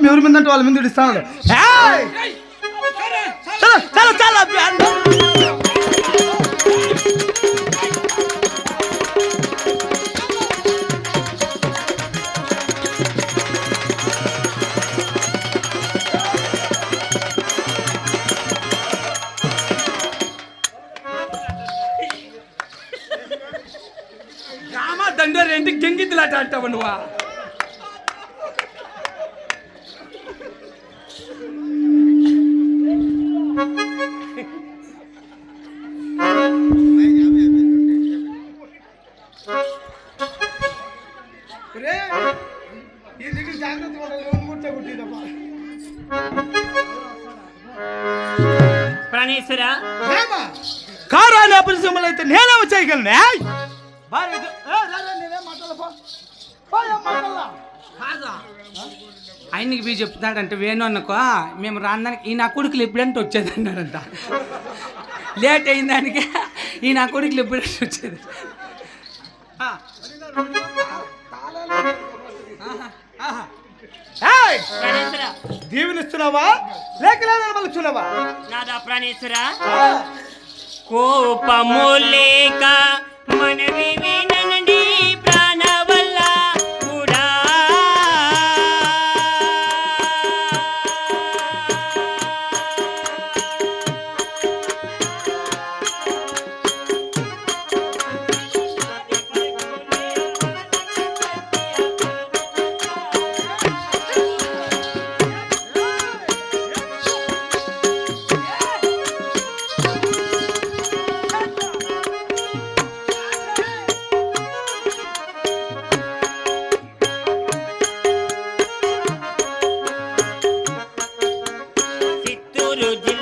మీ ఊరి మీద అంటే వాళ్ళ మీద ఇస్తాను చలో చలో చలో అబ్బి, అన్న. రామా దండోరు ఏంటి ఈ జాగ్రత్త. ప్రాణేశ్వర? అయితే నేనే వచ్చేయగలను ఆయనకి పోయి చెప్తున్నాడంటే వేణు అనుకో మేము రాందానికి ఈ నా కొడుకులు ఎప్పుడంటే వచ్చేది అన్నాడంట లేట్ అయిన దానికి ఈ నా కొడుకులు ఎప్పుడంటే వచ్చేది. దీవెనిస్తున్నావా? లేక మలుచున్నావా నాదా ప్రాణేశ్వర. కోపము లేక మనవి చిత్తూరు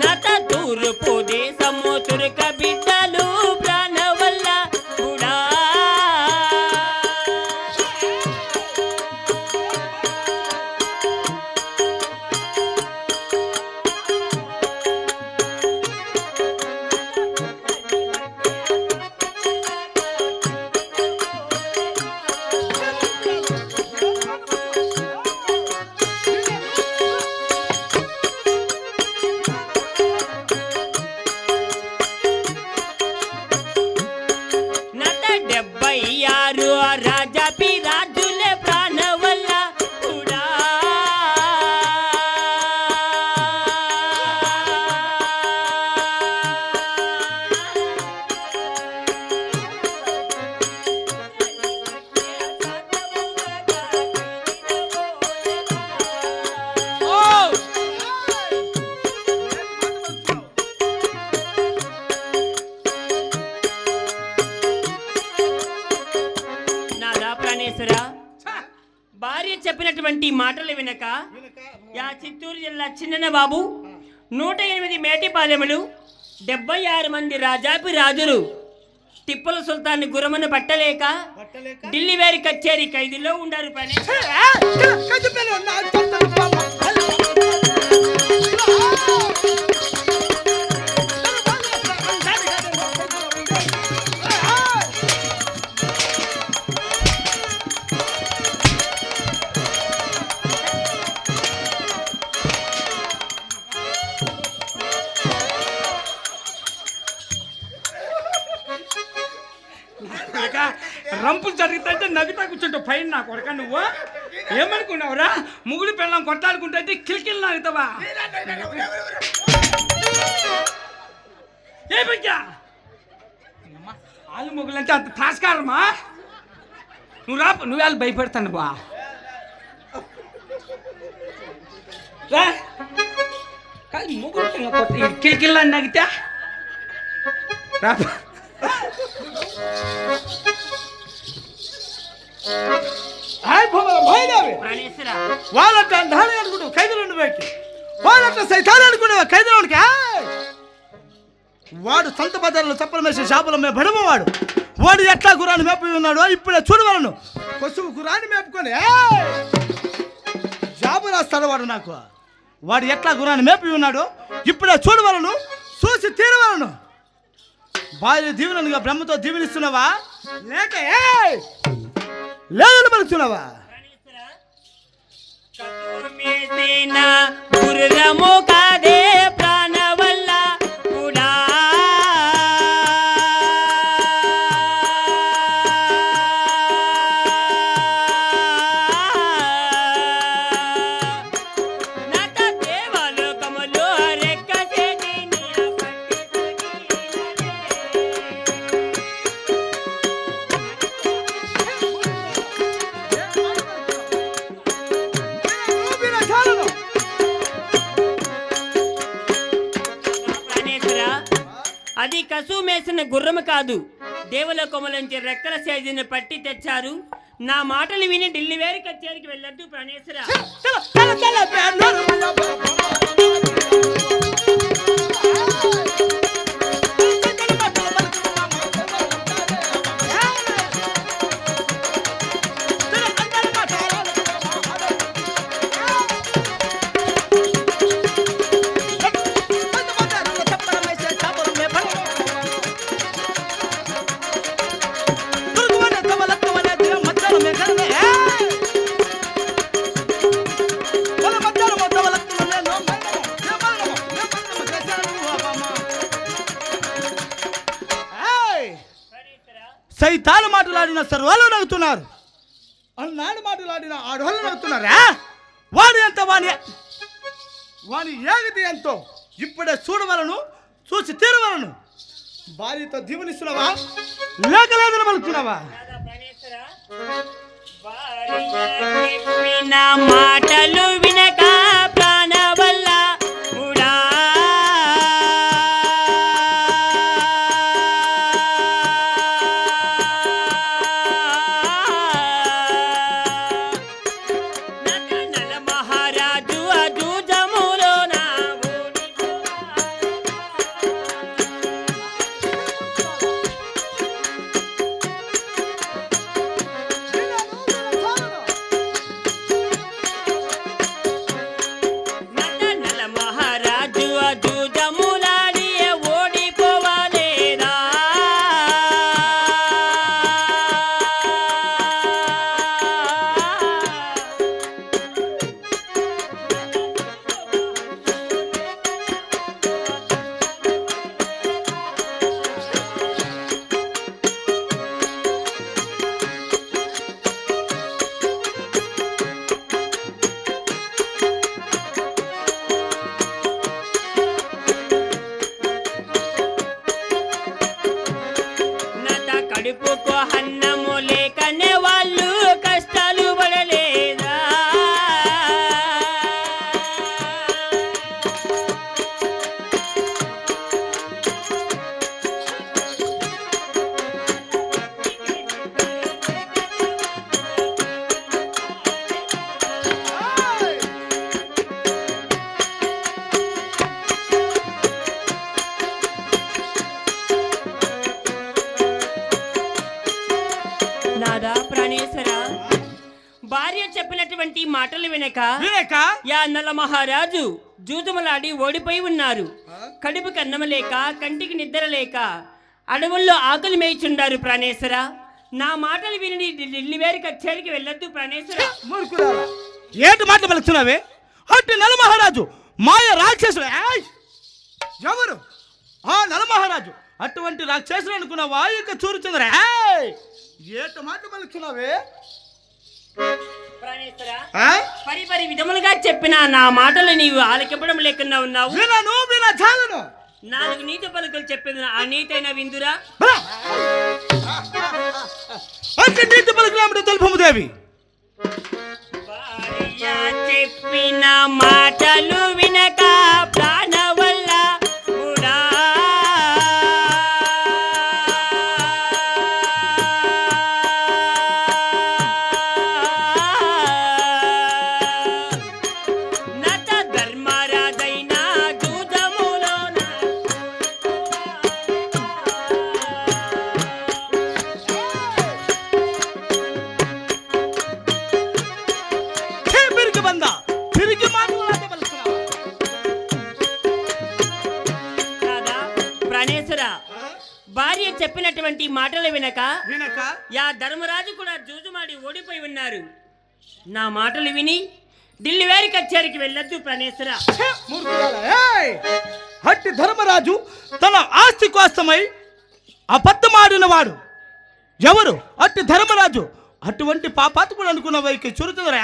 నత తూర్పు దేశము తుర్క చెప్పినటువంటి మాటలు వినక యా చిత్తూరు జిల్లా చిన్న బాబు నూట ఎనిమిది మేటిపాలెములు డెబ్బై ఆరు మంది రాజాపి రాజులు టిప్పుల సుల్తాన్ గురమను పట్టలేక ఢిల్లీ వారి కచేరీ ఖైదీలో ఉండారు ప్రాణేశ్వర తప్పులు జరుగుతుంటే నవ్వుతా కూర్చుంటావు. పైన నా కొరక నువ్వు. ఏమనుకున్నావురా? ముగుడు పిల్లం కొట్టాడుకుంటే కిలికిల్ నవ్వుతావా? ఏ బిడ్డ? ఆలు మొగులంటే అంత తాస్కారమా నువ్వు రా నువ్వు వాళ్ళు భయపెడతాను బా. రా. ముగ్గురు నగితే రా వాళ్ళంట అంధాలి అనుకుంటావు ఖైదులు ఉండిపోయి వాళ్ళంట సైతాన్ని అనుకునేవా ఖైదులోనికి వాడు సంత బజార్లో చప్పలు మేసే షాపుల మే బడమవాడు వాడు ఎట్లా గురాన్ని మేపి ఉన్నాడు ఇప్పుడే చూడవలను పశువు గురాన్ని మేపుకొని! జాబు రాస్తాడు వాడు నాకు. వాడు ఎట్లా గురాన్ని మేపి ఉన్నాడు ఇప్పుడే చూడవలను చూసి తీరవలను భార్య దీవెనలుగా బ్రహ్మతో దీవెనిస్తున్నావా? లేక ఏయ్! లేదని పలుకుతున్నావా కాదే. అది కసుమేసిన గుర్రము కాదు దేవుల కొమలంచి రెక్కల సైజుని పట్టి తెచ్చారు నా మాటలు విని ఢిల్లీ వేరు కచేరికి వెళ్ళొద్దు ప్రాణేశ్వర మాటలాడిన సర్వాలు నవ్వుతున్నారు. అన్నాడు మాటలాడిన ఆడవాళ్ళు నవ్వుతున్నారా? వాడు ఎంత వాణి వాని ఏగది ఎంతో? ఇప్పుడే చూడవలను చూసి తీరవలను. భార్యతో దీవనిస్తున్నావా? లేక లేదని చెప్పిన మాటలు వినక మాటలు వినక వినక? యా నల్ల మహారాజు జూతములాడి ఓడిపోయి ఉన్నారు. కడుపు కన్నమ లేక కంటికి నిద్ర లేక అడవుల్లో ఆకలి మేయిచుండారు ప్రాణేశ్వర. నా మాటలు విని ఢిల్లీ వేరు కచేరికి వెళ్ళొద్దు ప్రాణేశ్వర. మూర్ఖురాలా. ఏంటి మాటలు పలుకుతున్నావే? అట్టి నలమహారాజు మాయ రాక్షసుడు. ఏయ్! ఎవరు? ఆ నలమహారాజు అటువంటి రాక్షసుడు అనుకున్నావా? ఇక చూరుచుందరా! ఏటి మాటలు పలుకుతున్నావే? పరి పరి విధములుగా చెప్పిన నా మాటలు నీవు ఆలకింపడం లేకుండా ఉన్నావు. వినను విన చాలను. నాలుగు నీతి పలుకులు చెప్పేది ఆ నీతైన విందురా! అట్టి నీతి పలుకులామిడి తెలుపము దేవి చెప్పిన మాటలు మాటలు వినక వినక యా ధర్మరాజు కూడా జూజుమాడి ఓడిపోయి ఉన్నారు. నా మాటలు విని ఢిల్లీ వారి కచేరికి వెళ్ళొద్దు ప్రాణేశ్వర! హట్టి ధర్మరాజు తన ఆస్తి కోసమై అబద్ధమాడిన వాడు ఎవరు? అట్టి ధర్మరాజు. అటువంటి పాపాత్ముడు అనుకున్న వైకి చురుతుందరా